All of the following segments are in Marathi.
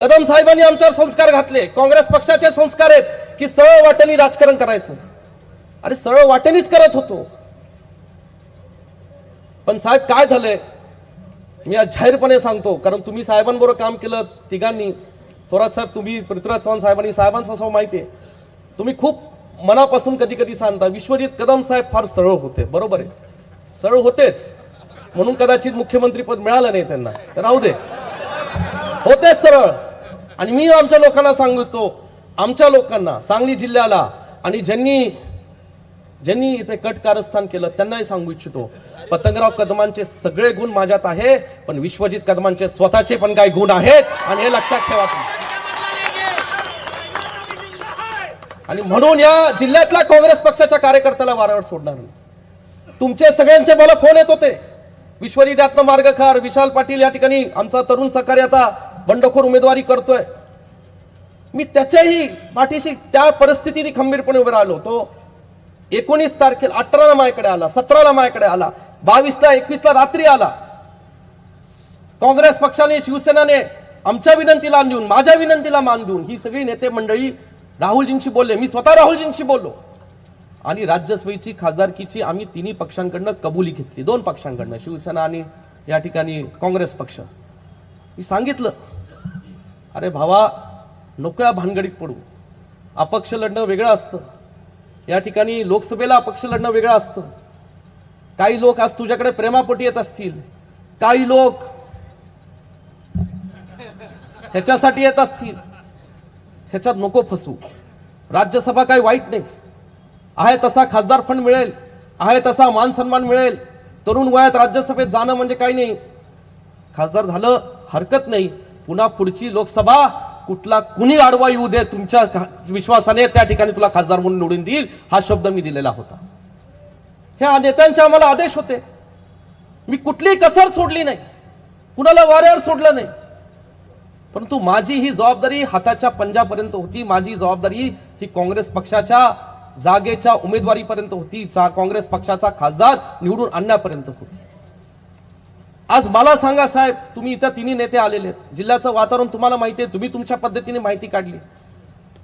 कदम साहेबांनी आमच्यावर संस्कार घातले. काँग्रेस पक्षाचे संस्कार आहेत की सरळ वाटेने राजकारण करायचं. अरे सरळ वाटेनेच करत होतो. पण साहेब काय झालंय? मी आज जाहीरपणे सांगतो कारण तुम्ही साहेबांबरोबर काम केलं तिघांनी. थोरात साहेब तुम्ही पृथ्वीराज चव्हाण साहेबांनी साहेबांचं असं माहिती आहे. तुम्ही खूप मनापासून कधी कधी सांगता विश्वजित कदम साहेब फार सरळ होते. बरोबर आहे. सरळ होतेच. म्हणून कदाचित मुख्यमंत्री पद मिळालं नाही त्यांना. तर राहू दे. होते सरळ. आणि मी आमच्या लोकांना सांगतो आमच्या लोकांना सांगली जिल्ह्याला आणि ज्यांनी ज्यांनी इथे कट कारस्थान केलं त्यांनाही सांगू इच्छितो पतंगराव कदमांचे सगळे गुण माझ्यात आहे पण विश्वजित कदमांचे स्वतःचे पण काही गुण आहेत आणि हे लक्षात ठेवा तुम्ही. आणि म्हणून या जिल्ह्यातल्या काँग्रेस पक्षाच्या कार्यकर्त्याला वारंवार सोडणार नाही. तुमचे सगळ्यांचे मला फोन येत होते. विश्वजित यात्न मार्गखार विशाल पाटील या ठिकाणी आमचा तरुण सहकारी आता बंडखोर उमेदवारी करतोय. मी त्याच्याही पाठीशी त्या परिस्थितीने खंबीरपणे उभे राहिलो तो एकोणीस तारखेला अठराला माझ्याकडे आला सतराला माझ्याकडे आला बावीसला एकवीसला रात्री आला. काँग्रेस पक्षाने शिवसेनाने आमच्या विनंतीला मान देऊन माझ्या विनंतीला मान देऊन ही सगळी नेते मंडळी राहुलजींशी बोलले. मी स्वतः राहुलजींशी बोललो. आणि राज्यसभेची खासदारकीची आम्ही तिन्ही पक्षांकडनं कबुली घेतली. दोन पक्षांकडनं शिवसेना आणि या ठिकाणी काँग्रेस पक्ष. मी सांगितलं अरे भावा नको या भानगडीत पडू. अपक्ष लढणं वेगळं असतं. या ठिकाणी लोकसभेला अपक्ष लढणं वेगळं असतं. काही लोक आज तुझ्याकडे प्रेमापोटी येत असतील. काही लोक ह्याच्यासाठी येत असतील. ह्याच्यात नको फसू. राज्यसभा काही वाईट नाही. आहे तसा खासदार फंड मिळेल. आहे तसा मान सन्मान मिळेल. तरुण वयात राज्यसभेत जाणं म्हणजे काही नाही. खासदार झालं हरकत नाही. पुन्हा पुढची लोकसभा कुठला कुणी आडवा येऊ दे तुमच्या विश्वासाने त्या ठिकाणी तुला खासदार म्हणून निवडून देईल हा शब्द मी दिलेला होता. ह्या नेत्यांचे आम्हाला आदेश होते. मी कुठलीही कसर सोडली नाही. कुणाला वाऱ्यावर सोडलं नाही. परंतु माझी ही जबाबदारी हाताच्या पंजापर्यंत होती. माझी जबाबदारी ही काँग्रेस पक्षाच्या जागेच्या उमेदवारीपर्यंत होती. काँग्रेस पक्षाचा खासदार निवडून आणण्यापर्यंत होती. आज मला सांगा साहेब तुम्ही इथं तिन्ही नेते आलेले आहेत. जिल्ह्याचं वातावरण तुम्हाला माहिती आहे तुम्ही तुमच्या पद्धतीने माहिती काढली.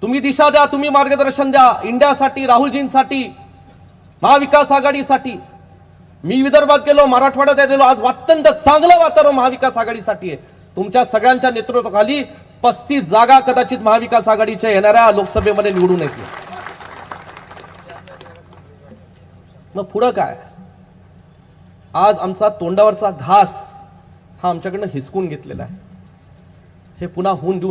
तुम्ही दिशा द्या तुम्ही मार्गदर्शन द्या. इंडियासाठी राहुलजींसाठी महाविकास आघाडीसाठी. मी विदर्भात गेलो मराठवाड्यात गेलो आज अत्यंत चांगलं वातावरण महाविकास आघाडीसाठी आहे. तुमच्या सगळ्यांच्या नेतृत्वाखाली पस्तीस जागा कदाचित महाविकास आघाडीच्या येणाऱ्या लोकसभेमध्ये निवडून येतील. मग पुढं काय? आज आमचा तोंडावरचा घास हा आमच्याकडनं हिसकून घेतलेला आहे. हे पुन्हा होऊन देऊ